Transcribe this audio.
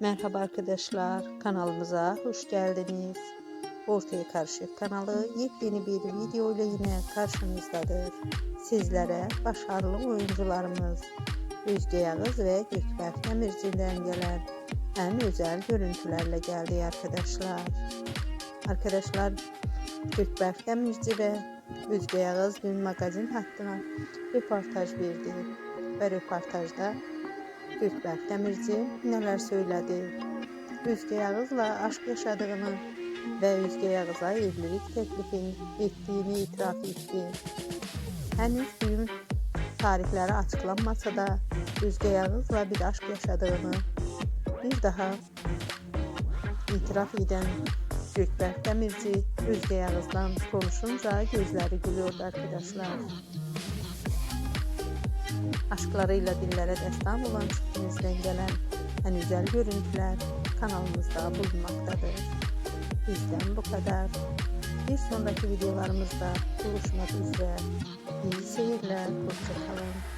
Merhaba arkadaşlar, kanalımıza hoş geldiniz. Ortaya Karışık kanalı yepyeni bir video ile yine karşınızdadır. Sizlere başarılı oyuncularımız Özge Yağız ve Gökberk Demirci'den gelen en özel görüntülerle geldi arkadaşlar. Arkadaşlar Gökberk Demirci ve Özge Yağız dün magazin hattına röportaj verdi ve röportajda Gökberk Demirci neler söyledi? Özge Yağız'la aşk yaşadığını ve Özge Yağız'a evlilik teklifini ettiğini itiraf etti. Henüz düğün tarihleri açıklanmasa da Özge Yağız'la bir aşk yaşadığını bir daha itiraf eden Gökberk Demirci Özge Yağız'dan konuşunca gözleri gülüyordu arkadaşlar. Aşklarıyla dillere destan olan çiftimizden gelen en güzel görüntüler kanalımızda bulunmaktadır. Bizden bu kadar. Bir sonraki videolarımızda buluşmak üzere. İyi seyirler, hoşçakalın.